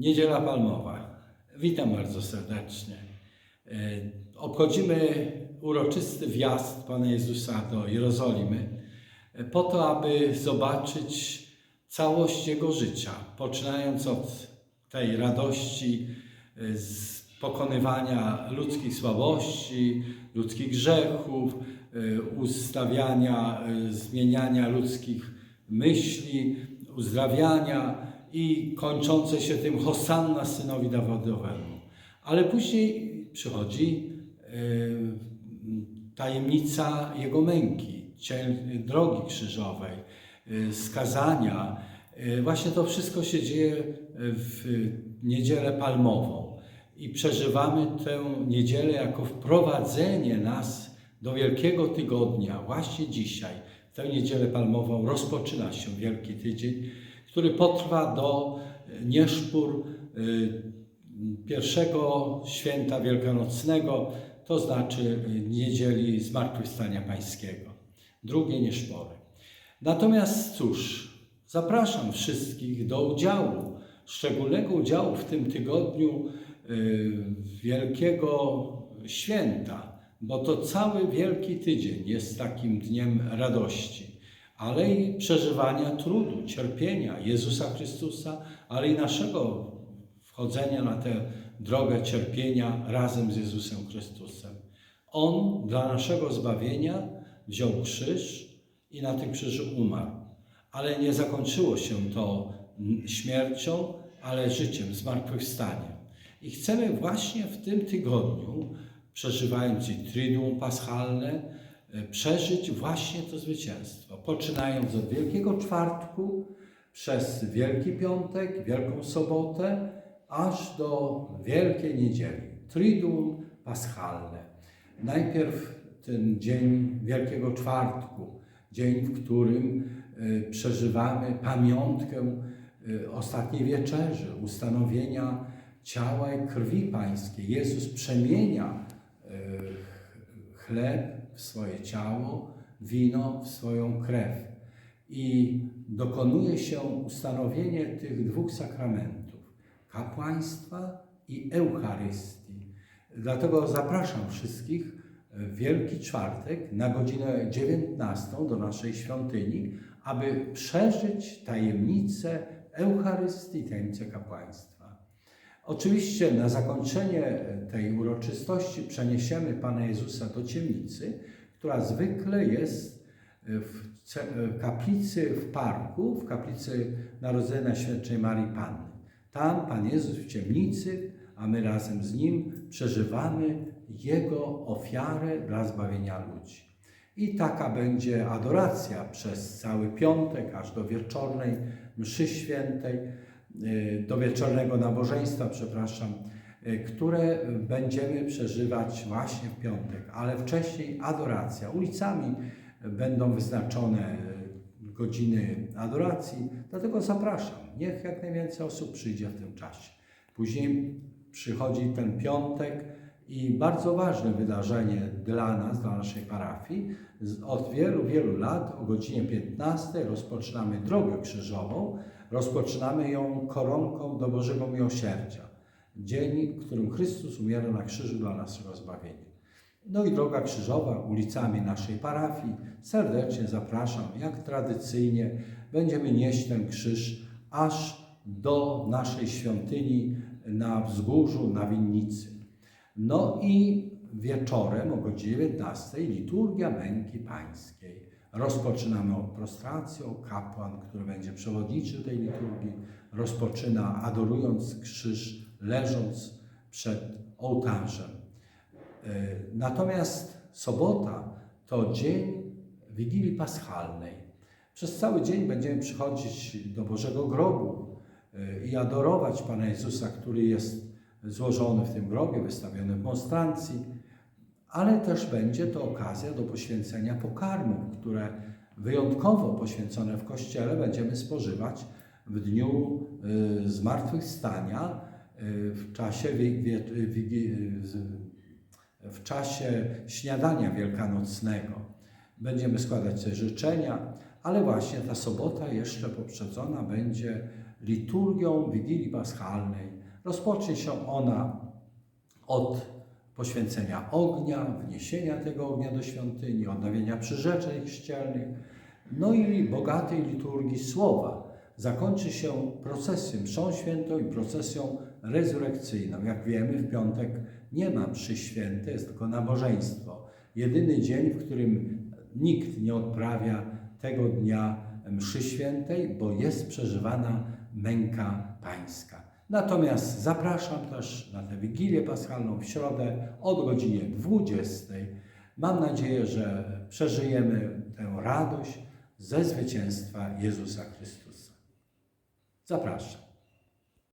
Niedziela Palmowa. Witam bardzo serdecznie. E, Obchodzimy uroczysty wjazd Pana Jezusa do Jerozolimy e, po to, aby zobaczyć całość Jego życia, poczynając od tej radości e, z pokonywania ludzkich słabości, ludzkich grzechów, ustawiania, zmieniania ludzkich myśli, uzdrawiania i kończące się tym Hosanna synowi Dawidowemu. Ale później przychodzi e, tajemnica Jego męki, drogi krzyżowej, e, skazania. E, Właśnie to wszystko się dzieje w niedzielę palmową i przeżywamy tę niedzielę jako wprowadzenie nas do Wielkiego Tygodnia. Właśnie dzisiaj, tę niedzielę palmową, rozpoczyna się Wielki Tydzień, który potrwa do e, nieszpór e, pierwszego święta wielkanocnego, to znaczy e, niedzieli Zmartwychwstania Pańskiego. Drugie nieszpory. Natomiast cóż, zapraszam wszystkich do udziału, szczególnego udziału w tym tygodniu wielkiego święta, bo to cały Wielki Tydzień jest takim dniem radości, ale i przeżywania trudu, cierpienia Jezusa Chrystusa, ale i naszego wchodzenia na tę drogę cierpienia razem z Jezusem Chrystusem. On dla naszego zbawienia wziął krzyż i na tym krzyżu umarł. Ale nie zakończyło się to śmiercią, ale życiem, zmartwychwstaniem. I chcemy właśnie w tym tygodniu, przeżywając i Triduum Paschalne, przeżyć właśnie to zwycięstwo. Poczynając od Wielkiego Czwartku, przez Wielki Piątek, Wielką Sobotę, aż do Wielkiej Niedzieli. Triduum Paschalne. Najpierw ten dzień Wielkiego Czwartku, dzień, w którym e, przeżywamy pamiątkę e, ostatniej wieczerzy, ustanowienia ciała i krwi Pańskiej. Jezus przemienia e, chleb w swoje ciało, wino w swoją krew. I dokonuje się ustanowienie tych dwóch sakramentów kapłaństwa i Eucharystii. Dlatego zapraszam wszystkich w Wielki Czwartek na godzinę 19 do naszej świątyni, aby przeżyć tajemnicę Eucharystii, tajemnicę kapłaństwa. Oczywiście na zakończenie tej uroczystości przeniesiemy Pana Jezusa do ciemnicy, która zwykle jest w ce- w kaplicy w parku, w kaplicy Narodzenia Świętej Marii Panny. Tam Pan Jezus w ciemnicy, a my razem z Nim przeżywamy Jego ofiarę dla zbawienia ludzi. I taka będzie adoracja przez cały piątek, aż do wieczornej mszy świętej, do wieczornego nabożeństwa, przepraszam, y, które będziemy przeżywać właśnie w piątek, ale wcześniej adoracja. Ulicami będą wyznaczone y, godziny adoracji, dlatego zapraszam. Niech jak najwięcej osób przyjdzie w tym czasie. Później przychodzi ten piątek i bardzo ważne wydarzenie dla nas, dla naszej parafii. Od wielu, wielu lat o godzinie 15 rozpoczynamy drogę krzyżową. Rozpoczynamy ją koronką do Bożego Miłosierdzia. Dzień, w którym Chrystus umiera na krzyżu dla naszego zbawienia. No i droga krzyżowa ulicami naszej parafii. Serdecznie zapraszam, jak tradycyjnie będziemy nieść ten krzyż aż do naszej świątyni na wzgórzu, na winnicy. No i wieczorem o godzinie 19 liturgia męki pańskiej. Rozpoczynamy od prostracją. Kapłan, który będzie przewodniczy tej liturgii, rozpoczyna adorując krzyż, leżąc przed ołtarzem. E, Natomiast sobota to dzień Wigilii Paschalnej. Przez cały dzień będziemy przychodzić do Bożego Grobu e, i adorować Pana Jezusa, który jest złożony w tym grobie, wystawiony w monstrancji, ale też będzie to okazja do poświęcenia pokarmów, które wyjątkowo poświęcone w Kościele będziemy spożywać w dniu e, zmartwychwstania e, w czasie z- w czasie śniadania wielkanocnego. Będziemy składać sobie życzenia, ale właśnie ta sobota jeszcze poprzedzona będzie liturgią Wigilii Paschalnej. Rozpocznie się ona od poświęcenia ognia, wniesienia tego ognia do świątyni, odnowienia przyrzeczeń chrzcielnych, no i bogatej liturgii słowa. Zakończy się procesją mszą świętą i procesją rezurekcyjną. Jak wiemy, w piątek nie ma mszy świętej, jest tylko nabożeństwo. Jedyny dzień, w którym nikt nie odprawia tego dnia mszy świętej, bo jest przeżywana męka pańska. Natomiast zapraszam też na tę Wigilię Paschalną w środę od godzinie 20. Mam nadzieję, że przeżyjemy tę radość ze zwycięstwa Jezusa Chrystusa. Zapraszam.